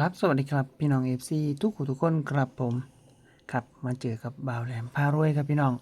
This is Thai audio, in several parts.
ครับสวัสดีครับพี่น้อง FC ทุกผู้ทุกคนครับผมครับมาเจอกับบ่าวแหลมพารวยครับพี่น้อง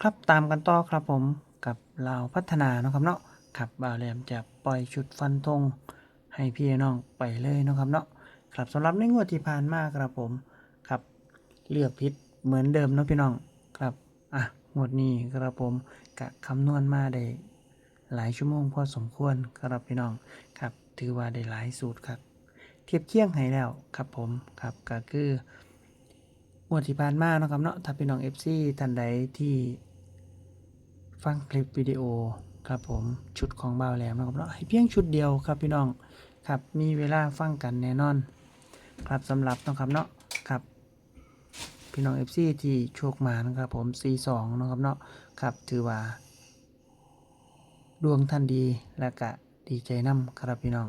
ครับตามกันต่อครับผมกับเราพัฒนาเนาะครับเนาะครับบ่าวแหลมจะปล่อยชุดฟันธงให้พี่น้องไปเลยเนาะครับเนาะครับสำหรับในงวดที่ผ่านมาครับผมครับเลือกพิษเหมือนเดิมเนาะพี่น้องครับอะงวดนี้ครับผมกะคำนวณมาได้หลายชั่วโมงพอสมควรครับพี่น้องครับถือว่าได้หลายสูตรครับ เทียบเคียงให้แล้วครับผมครับก็คืองวดที่ผ่านมาเนาะครับเนาะถ้าพี่น้อง FC ท่านใดที่ฟังคลิปวิดีโอครับผมชุดของบ่าวแหลมนะครับเนาะให้เพียงชุดเดียวครับพี่น้องครับมีเวลาฟังกันแน่นอน ครับสำหรับนะครับเนาะครับพี่น้อง FC ที่โชคมานะครับผม C2 นะครับเนาะครับถือว่า ดวงท่านดีและก็ดีใจนํครับพี่น้อง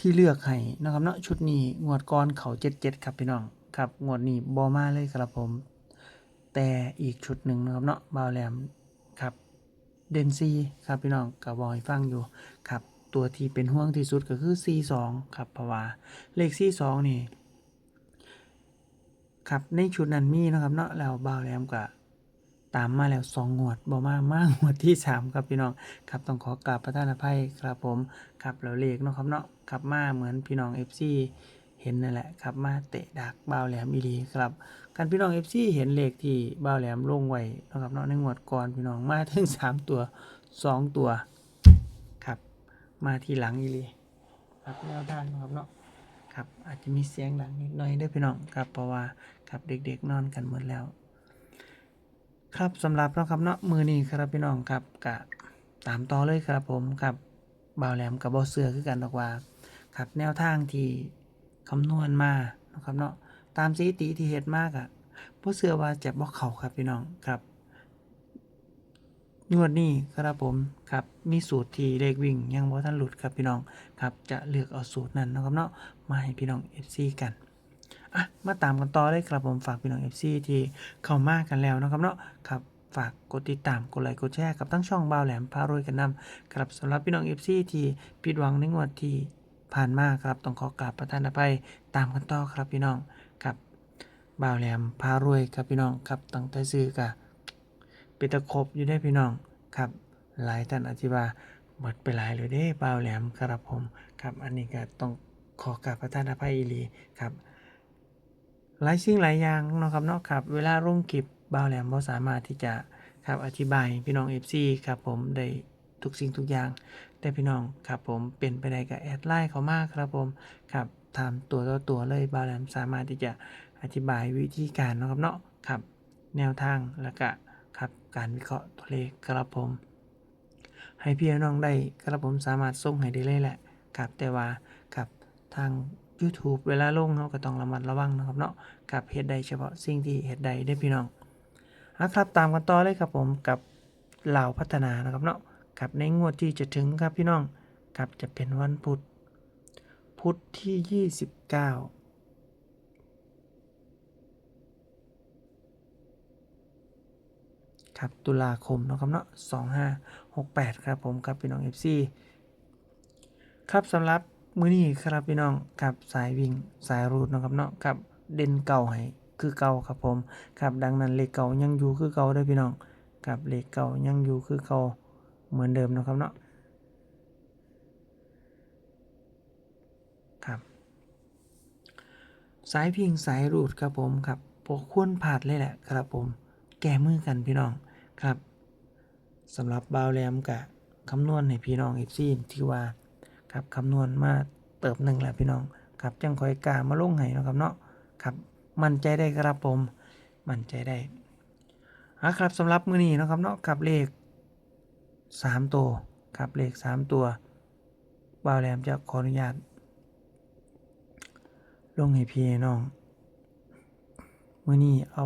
ที่เลือกให้นะครับเนาะชุดนี้งวดก่อนเขาเจ็ดเจ็ดครับพี่น้องครับงวดนี้บอมาเลยครับผม แต่อีกชุดหนึ่งนะครับเนาะบาวแหลมครับเดนซีครับพี่น้องกับบอยฟังอยู่ครับตัวที่เป็นห่วงที่สุดก็คือ C2 ครับเพราะว่าเลข C2 นี่ครับในชุดนั้นมีนะครับเนาะแล้วบาวแหลมก็ ตามมาแล้วสองงวดบอมามากงวดที่สามครับพี่น้องครับต้องขอกราบประทานอภัยครับผมครับแล้วเลขเนาะครับเนาะขับมาเหมือนพี่น้อง FC เห็นนั่นแหละขับมาเตะดักเบาแหลมอีหลีครับกันพี่น้อง FC เห็นเลขที่เบาแหลมลงไว้นะครับเนาะในงวดก่อนพี่น้องมาถึง3ตัว2ตัวครับมาทีหลังอีหลีครับแนวทางนะครับเนาะครับอาจจะมีเสียงดังนิดหน่อยด้วยพี่น้องครับเพราะว่าครับเด็กๆนอนกันหมดแล้ว ครับสำหรับเนาะครับเนาะมือนี้ครับพี่น้องครับกะตามต่อเลยครับผมครับบ่าวแหลมกับบอเสือคือกันดอกว่าครับแนวทางที่คำนวณมานะครับเนาะตามสถิติที่เฮ็ดมากอะบ่เสือว่าจะบ่เขาครับพี่น้องครับงวดนี้ครับผมครับมีสูตรที่เลขวิ่งยังบ่ทันหลุดครับพี่น้องครับจะเลือกเอาสูตรนั้นนะครับเนาะมาให้พี่น้อง FC กัน อะมาตามกันต่อเลยครับผมฝากพี่น้อง FC ที่เข้ามากันแล้วนะครับเนาะครับฝากกดติดตามกดไลค์กดแชร์กับทั้งช่องบ่าวแหลมพารวยกันนำครับสำหรับพี่น้องเอฟซีที่ผิดหวังในงวดที่ผ่านมาครับต้องขอกราบประทานอภัยตามกันต่อครับพี่น้องครับบ่าวแหลมพารวยครับพี่น้องครับตั้งแต่ซื้อกะเป็นตะครบอยู่ได้พี่น้องครับหลายท่านอธิบายหมดไปหลายเลยเด้บ่าวแหลมครับผมครับอันนี้ก็ต้องขอกราบประทานอภัยอีหลีครับ หลายสิ่งหลายอย่างเนาะครับเนาะครับ เวลาลงคลิปบ่าวแหลมบ่สามารถที่จะครับอธิบายพี่น้อง FC ครับผมได้ทุกสิ่งทุกอย่าง แต่พี่น้องครับผมเป็นไปได้กับแอดไลน์เขามากครับผมครับทำตัวต่อตัวเลยบาแหลมสามารถที่จะอธิบายวิธีการเนาะครับเนาะครับแนวทางแล้วก็ครับการวิเคราะห์ตัวเลขครับผม ให้พี่น้องได้ครับผมสามารถส่งให้ได้เลยแหละครับแต่ว่าครับทาง YouTube เวลาลงเราก็ต้องระมัดระวังนะครับเนาะกับเฮ็ดได้เฉพาะสิ่งที่เฮ็ดได้ได้พี่น้องนะครับตามกันต่อเลยครับผมกับเหล่าพัฒนานะครับเนาะครับในงวดที่จะถึงครับพี่น้องครับจะเป็นวันพุธพุธที่ 29ครับตุลาคมนะครับเนาะ2568ครับผมครับพี่น้อง FC ครับสำหรับ มื้อนี้ครับพี่น้องครับสายวิ่งสายรูดนะครับเนาะครับเด่นเก่าให้คือเก่าครับผมครับดังนั้นเลขเก่ายังอยู่คือเก่าเด้พี่น้องครับเลขเก่ายังอยู่คือเก่าเหมือนเดิมนะครับเนาะครับสายพิงสายรูดครับผมครับพวกควรผาดเลยแหละครับผม แก้มือกันพี่น้องครับสำหรับบาวแรมกะคำนวณให้พี่น้องอีกซีที่ว่า ครับคำนวณมาเติบหนึ่งแหละพี่น้องครับจังคอยกามาลงให้นะครับเนาะครับมั่นใจได้ครับผมมั่นใจได้อะครับสำหรับมือนี้นะครับเนาะกับเลขสามตัวครับเลขสามตัวบ่าวแหลมจะขออนุญาต ลงให้พี่น้องมือนี้เอา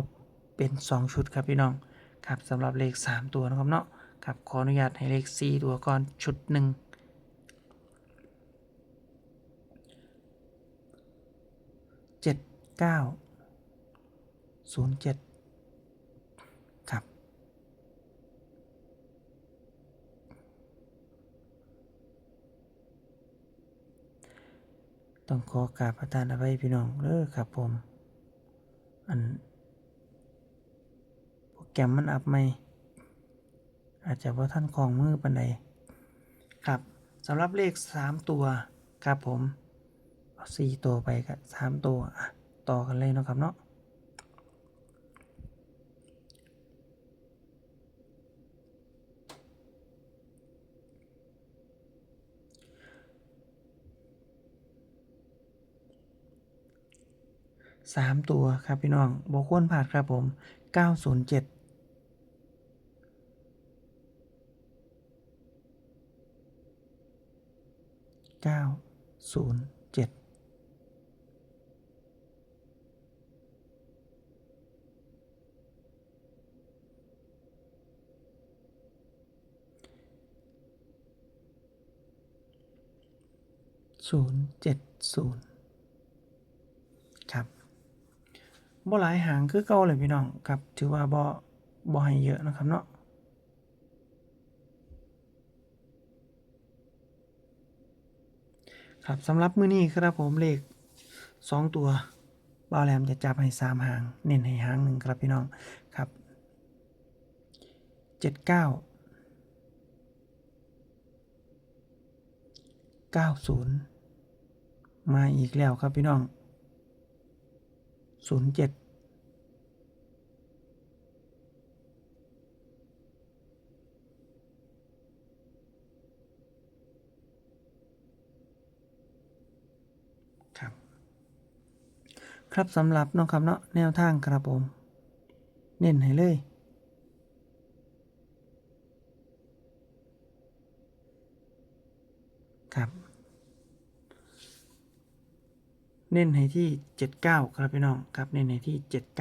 เป็นสองชุดครับพี่น้องครับสำหรับเลขสามตัวนะครับเนาะครับขออนุญาตให้เลขสี่ตัวก่อนชุดหนึ่ง เจ็ดเก้าศูนย์เจ็ดครับ ต้องขอกราบประทานอภัยพี่น้องเด้อครับผม อันโปรแกรมมันอัพไหมอาจจะว่าท่านของมือปันใดครับสำหรับเลขสามตัว ครับผม สี่ตัวไปกับสามตัวอะต่อกันเลยเนาะครับเนาะสามตัวครับพี่น้องบควรผ่านครับผมเก้าศูนย์เจ็ดเก้าศูนย์เจ็ด 070 ครับบ่หลายหางคือเก่าเลยพี่น้องครับ ถือว่าบ่บ่ให้เยอะนะครับเนาะครับสำหรับมื้อนี้ครับผมเลข 2 ตัวบ่าแรมจะจับให้ 3 หาง เน้นให้หางหนึ่งครับพี่น้องครับ 79 90 มาอีกแล้วครับพี่น้องศูนย์เจ็ดครับ ครับสำหรับเนาะครับเนาะแนวทางครับผม เน้นให้เลยครับ เน้นให้ที่ 79 ครับพี่น้องครับเน้นให้ที่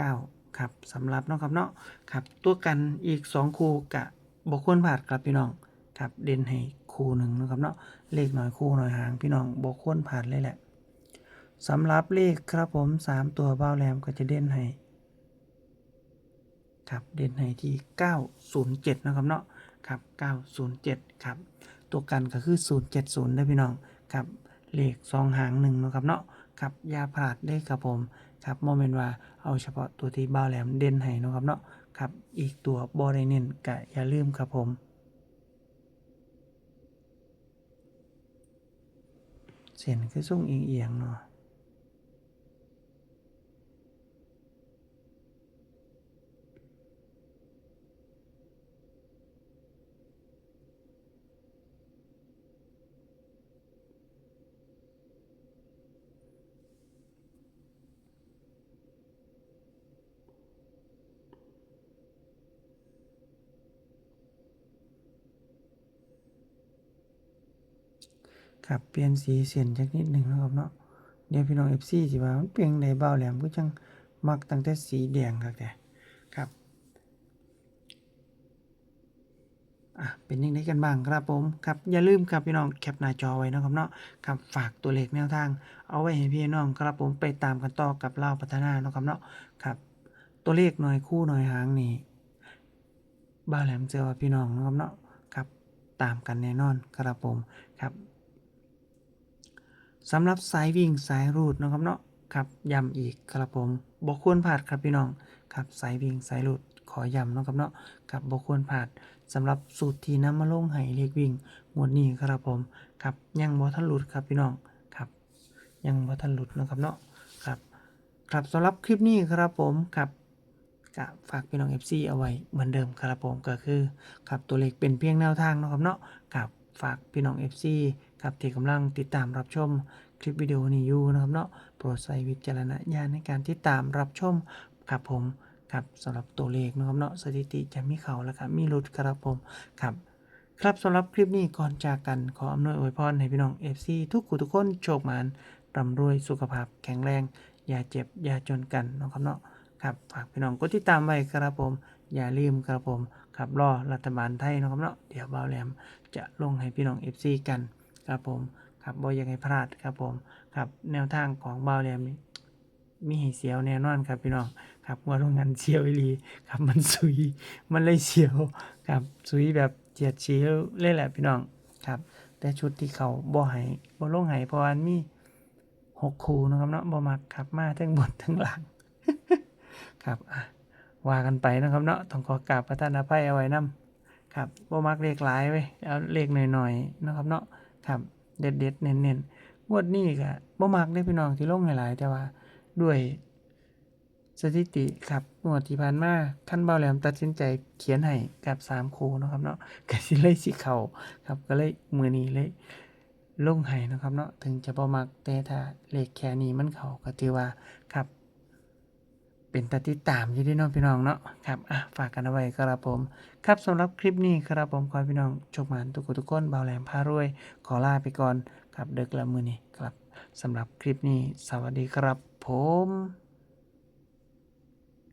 79 ครับสำหรับเนาะครับเนาะครับ ตัวกันอีก 2 คู่กะบกควรผ่าดครับพี่น้องครับเด่นให้คู่หนึ่งนะครับเนาะเลขหน่อยคู่หน่อยหางพี่น้องบกควรผ่าดเลยแหละสำหรับเลขครับผม 3 ตัวเบ้าแหลมก็จะเด่นให้ครับเด่นให้ที่ 907 นะครับเนาะครับ 907 ครับ ตัวกันก็คือ 070ได้พี่น้องครับเลขสองหางหนึ่งนาะครับเนาะ ครับอยาพลาดได้ครับผมครับโมเมนต์ว่าเอาเฉพาะตัวที่บ้าแหลมเด่นให้นะครับเนาะครับอีกตัวบอไดเน้นก็อย่าลืมครับผมเส้นคือส่งเอียงๆเนาะ ครับเปลี่ยนสีเส้นจักนิดหนึ่งนะครับเนาะเดี๋ยวพี่น้อง FC สิว่ามันเปลี่ยนได้บ้าแหลมก็จังมักตั้งแต่สีแดงครับแต่ครับอะเป็นยังไงกันบ้างครับผมครับอย่าลืมครับพี่น้องแคปหน้าจอไว้นะครับเนาะครับฝากตัวเลขแนวทาง เอาไว้ให้พี่น้องครับผมไปตามกันต่อกับเล่าพัฒนาเนาะครับเนาะครับตัวเลขหน่อยคู่หน่อยหางนี่บ้าแหลมเจอว่าพี่น้องนะครับเนาะครับตามกันแน่นอนครับผมครับ สำหรับสายวิ่งสายรูดนะครับเนาะครับย้ำอีกครับผมบกควรพลาดครับพี่น้องครับสายวิ่งสายรูดขอย้ำนะครับเนาะครับบกควรพลาดสำหรับสูตรที่นำมาลงให้เลขวิ่งงวดนี้ครับผมครับยังบ่ทันหลุดครับพี่น้องครับยังบ่ทันหลุดนะครับเนาะครับครับสำหรับคลิปนี้ครับผมครับก็ฝากพี่น้อง FC เอาไว้เหมือนเดิมครับผมก็คือครับตัวเลขเป็นเพียงแนวทางนะครับเนาะครับฝากพี่น้อง FC ครับที่กำลังติดตามรับชมคลิปวิดีโอนี้อยู่นะครับเนาะโปรดใช้วิจารณญาณในการติดตามรับชมครับผมครับสำหรับตัวเลขนะครับเนาะสถิติจะมีเขาแล้วครับมีหลุดครับผมครับครับสำหรับคลิปนี้ก่อนจากกันขออำนวยอวยพรให้พี่น้อง FC ทุกคู่ทุกคนโชคมานร่ำรวยสุขภาพแข็งแรง อย่าเจ็บ อย่าจนกันนะครับเนาะครับฝากพี่น้องกดติดตามไว้ครับผม อย่าลืมครับผมครับรอรัฐบาลไทยนะครับเนาะเดี๋ยวบ่าวแหลมจะลงให้พี่น้อง FC กัน ครับผมครับบ่อยากให้พลาดครับผมครับแนวทางของบ่าวแหลมนี่มีให้เสียวแน่นอนครับพี่น้องครับว่าโรงงานเสียวอีหลีครับมันสุยมันเลยเสียวครับสุยแบบเจียดเชี้เลยแหละพี่น้องครับ แต่ชุดที่เขาบ่ให้บ่ลงให้เพราะว่ามันมีหกคูนะครับเนาะบ่มักครับมาทั้งบนทั้งหลังครับว่ากันไปนะครับเนาะต้องขอกราบประทานอภัยเอาไว้นํครับบ่มักเลขหลายเว้ยเอาเลขหน่อยๆนะครับเนาะ ครับ เด็ดๆเน้นๆงวดนี้ก็บ่มักเด้พี่น้องที่ลงหลายๆแต่ว่าด้วยสถิติครับงวดที่ผ่านมาคันเบาแหลมตัดสินใจเขียนให้กับ3คู่เนะครับเนาะก็สิเลยสิเข้าครับก็เลยมือนี้เลยลงให้นะครับเนาะถึงจะบ่มักแต่ถ้าเลขแค่นี้มันเขาก็ถือว่าครับ เป็นตาติดตามอยู่เที่น้องพี่น้องเนาะครับอะฝากกันเอาไว้ครับผม ครับสำหรับคลิปนี้ครับผมขอพี่น้องโชคหมานทุกคนทุกคนเบาแหลมพารวย ขอลาไปก่อนครับเด็กละมือนี้ครับสำหรับคลิปนี้ สวัสดีครับผม